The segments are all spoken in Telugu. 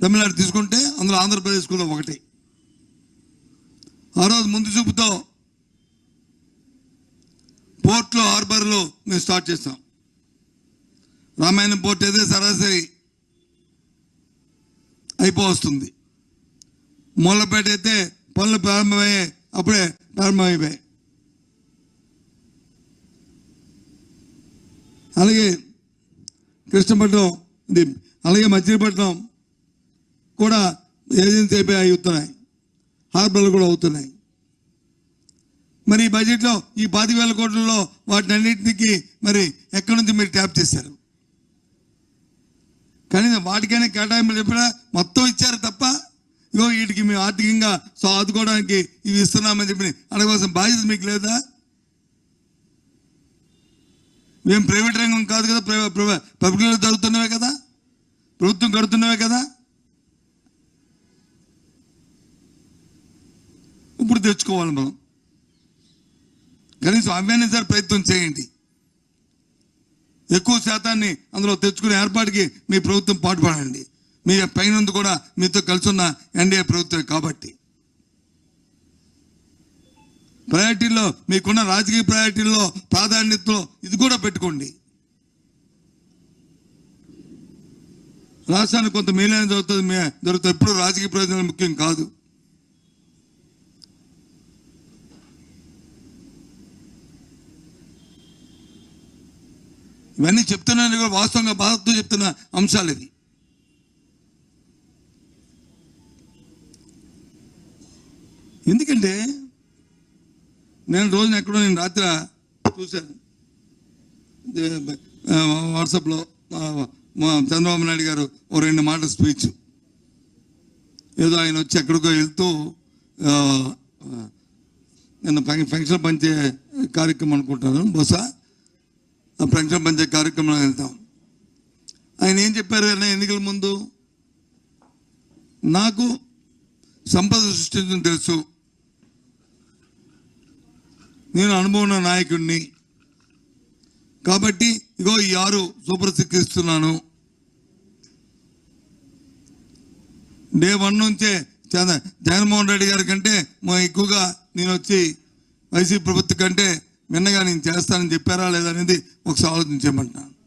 తమిళనాడు తీసుకుంటే అందులో ఆంధ్రప్రదేశ్ కూడా ఒకటి. ఆ రోజు ముందు చూపుతో పోర్ట్లో హార్బర్లో మేము స్టార్ట్ చేస్తాం రామాయణం పోర్ట్ అయితే సరాసరి అయిపో వస్తుంది మూలపేట అయితే పనులు ప్రారంభమయ్యే అప్పుడే ప్రారంభమైపోయాయి. అలాగే కృష్ణపట్నం ఇది అలాగే మచిలీపట్నం కూడా ఏజెన్సీ అయిపోయి అవుతున్నాయి హార్బర్లు కూడా అవుతున్నాయి. మరి ఈ బడ్జెట్లో ఈ పాతి వేల కోట్లలో వాటిని అన్నింటికి మరి ఎక్కడి నుంచి మీరు ట్యాప్ చేశారు? కనీసం వాటికైనా కేటాయింపులు చెప్పినా మొత్తం ఇచ్చారు తప్ప ఇగో వీటికి మేము ఆర్థికంగా సో ఆదుకోవడానికి ఇవి ఇస్తున్నామని చెప్పి అడగవలసిన బాధ్యత మీకు లేదా? మేము ప్రైవేట్ రంగం కాదు కదా ప్రైవేట్ పబ్లిక్లో జరుగుతున్నవే కదా? ప్రభుత్వం కడుతున్నవే కదా? తెచ్చుకోవాలి మనం. కనీసం అవన్నీ సరే ప్రయత్నం చేయండి. ఎక్కువ శాతాన్ని అందులో తెచ్చుకునే ఏర్పాటుకి మీ ప్రభుత్వం పాటుపడండి. మీ పైనందు కూడా మీతో కలిసి ఉన్న ఎన్డీఏ ప్రభుత్వం కాబట్టి. ప్రయారిటీల్లో మీకున్న రాజకీయ ప్రయారిటీల్లో ప్రాధాన్యతలో ఇది కూడా పెట్టుకోండి. రాష్ట్రానికి కొంత మేలైన జరుగుతుంది మే జరుగుతుంది. ఎప్పుడు రాజకీయ ప్రయోజనాలు ముఖ్యం కాదు. ఇవన్నీ చెప్తున్నాను కూడా వాస్తవంగా బాధతో చెప్తున్న అంశాలు ఇది ఎందుకంటే నేను రోజున ఎక్కడో నేను రాత్రి చూశాను. వాట్సాప్లో మా చంద్రబాబు నాయుడు గారు ఓ రెండు మాటల స్పీచ్. ఏదో ఆయన వచ్చి ఎక్కడికో వెళ్తూ నిన్న ఫంక్షన్ పంచే కార్యక్రమం అనుకుంటున్నాను బహుశా. ఆ ఫంక్షన్ పంచే కార్యక్రమంలో వెళ్తాం. ఆయన ఏం చెప్పారు అన్న ఎన్నికల ముందు? నాకు సంపద సృష్టించడం తెలుసు. నేను అనుభవం ఉన్న నాయకుడిని. కాబట్టి ఇగో ఈ ఆరు సూపర్ సిక్స్ ఇస్తున్నాను. డే వన్ నుంచే చంద్ర- జగన్మోహన్ రెడ్డి గారి కంటే మా ఎక్కువగా నేను వచ్చి వైసీపీ ప్రభుత్వం కంటే మిన్నగా నేను చేస్తానని చెప్పారా లేదా అనేది ఒకసారి ఆలోచించమంటున్నాను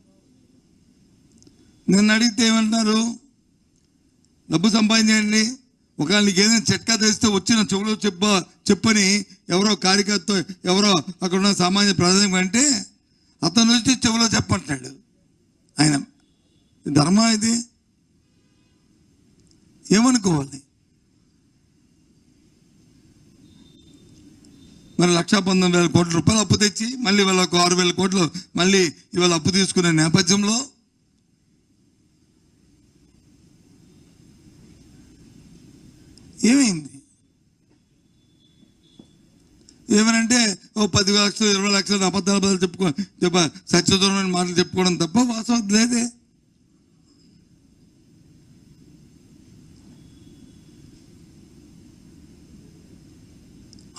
నిన్న అడిగితే ఏమంటున్నారు? డబ్బు సంపాదించండి. ఒకవేళ నీకు ఏదైనా చెట్కా తెస్తే వచ్చిన చెవులో చెప్ప చెప్పని ఎవరో కార్యకర్త ఎవరో అక్కడ ఉన్న సామాన్య ప్రజలు అంటే అతను వచ్చి చెవులో చెప్పంటున్నాడు ఆయన. ధర్మం ఇది. ఏమనుకోవాలి? మరి లక్ష పంతొమ్మిది వేల కోట్ల రూపాయలు అప్పు తెచ్చి మళ్ళీ వాళ్ళ ఒక ఆరు వేల కోట్లు మళ్ళీ ఇవాళ అప్పు తీసుకునే నేపథ్యంలో ఏమైంది? ఏమనంటే ఓ పది లక్షలు ఇరవై లక్షలు అబద్ధాల బదులు చెప్పుకో చెప్ప సత్యదూరమైన మాటలు చెప్పుకోవడం తప్ప వాస్తవం లేదే.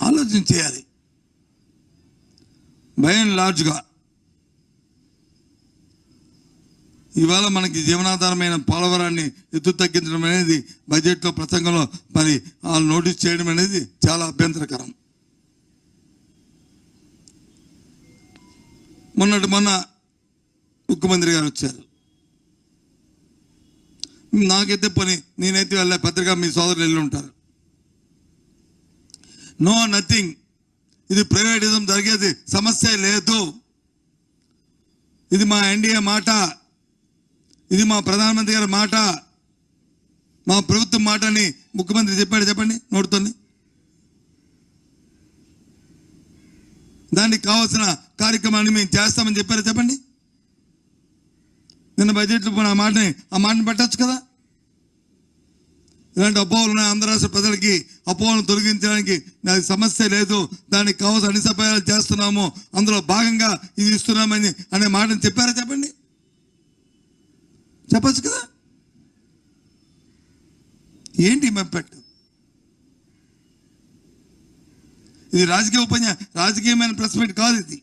ఆలోచన చేయాలి. భయం లార్జ్గా ఇవాళ మనకి జీవనాధారమైన పోలవరాన్ని ఎత్తు తగ్గించడం అనేది బడ్జెట్లో ప్రసంగంలో మరి వాళ్ళు నోటీస్ చేయడం అనేది చాలా అభ్యంతరకరం. మొన్నటి మొన్న ముఖ్యమంత్రి గారు వచ్చారు. నాకైతే పని నేనైతే వెళ్ళా పత్రిక మీ సోదరులు వెళ్ళి ఉంటారు నో నథింగ్. ఇది ప్రైవేటిజం జరిగేది. సమస్య లేదు. ఇది మా ఎన్డీఏ మాట. ఇది మా ప్రధానమంత్రి గారి మాట. మా ప్రభుత్వం మాట అని ముఖ్యమంత్రి చెప్పాడు చెప్పండి నోటుతోని. దానికి కావాల్సిన కార్యక్రమాన్ని మేము చేస్తామని చెప్పారు చెప్పండి? నిన్న బడ్జెట్లో పోయిన ఆ మాటని ఆ మాటని పెట్టచ్చు కదా? ఇలాంటి అపోహలు ఉన్నాయి ఆంధ్ర రాష్ట్ర ప్రజలకి. అపోహలను తొలగించడానికి నాకు సమస్య లేదు. దానికి కావాల్సిన అన్ని సహాయాలు చేస్తున్నాము. అందులో భాగంగా ఇది ఇస్తున్నామని అనే మాటని చెప్పారా చెప్పండి? చెప్పచ్చు కదా? ఏంటి మెప్పెట్టు ఇది రాజకీయ ఉపన్యాసం రాజకీయమైన ప్రెస్ మీట్ కాదు ఇది.